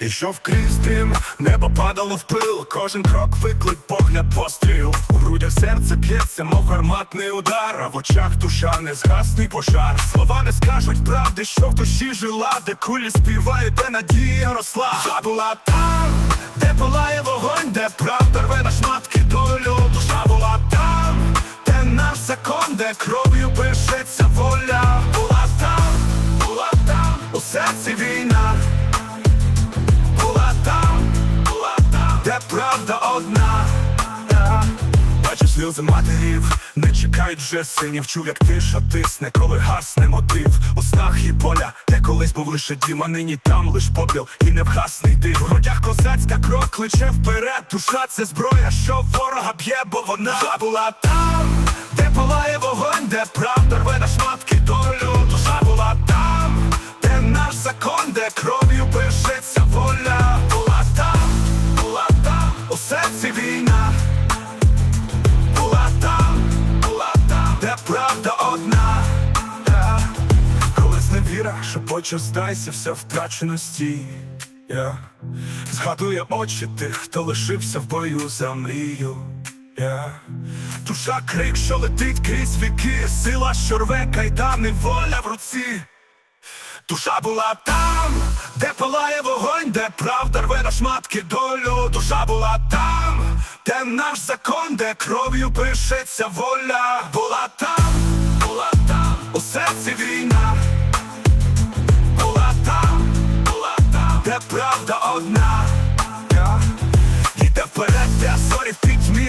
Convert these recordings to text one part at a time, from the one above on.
Ішов крізь дим, небо падало в пил, кожен крок виклик, погляд постріл. У грудях серце б'ється, мов гарматний удар, а в очах душа не згасний пожар. Слова не скажуть правди, що в душі жила, де кулі співають, де надія росла. Була там, де палає вогонь, де правда рве на шматки сльози матерів, не чекають вже синів, чув, як тиша тисне, коли гасне мотив. У снах і поля, де колись був лише дім, а нині там лиш попіл і невгасний дим. В грудях козацька кров кличе вперед, душа це зброя, що ворога б'є, бо вона була там, де палає вогонь, де правда рве на шматки здайся, все втраченості. Yeah. Згадує очі тих, хто лишився в бою за мрію. Yeah. Душа крик, що летить крізь віки, сила, що рве кайдани, воля в руці. Душа була там, де палає вогонь, де правда рве на шматки долю. Душа була там, де наш закон, де кров'ю пишеться воля. Була там, була там, у серці війна.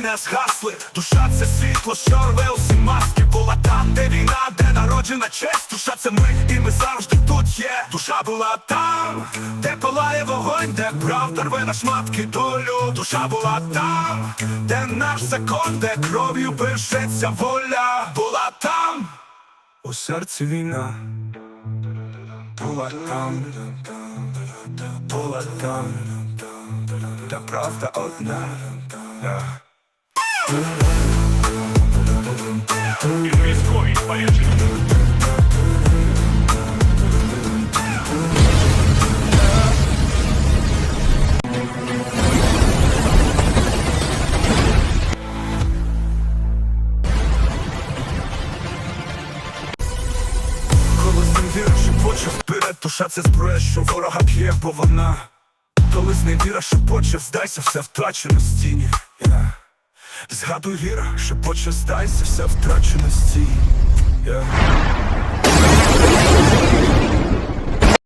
Не згасли. Душа це світло, що рве усі маски. Була там, де війна, де народжена честь. Душа це ми, і ми завжди тут є. Душа була там, де палає вогонь, де правда рве на шматки долю. Душа була там, де наш закон, де кров'ю пишеться воля. Була там, у серці війна. Була там, була там. Та правда одна. Військові зневіра шепоче вперед, душа це зброя, що ворога б'є, бо вона. Коли зневіра шепоче, здайся, все втрачено в стіні. Згадуй віра, що почастайся вся втраченості. Yeah.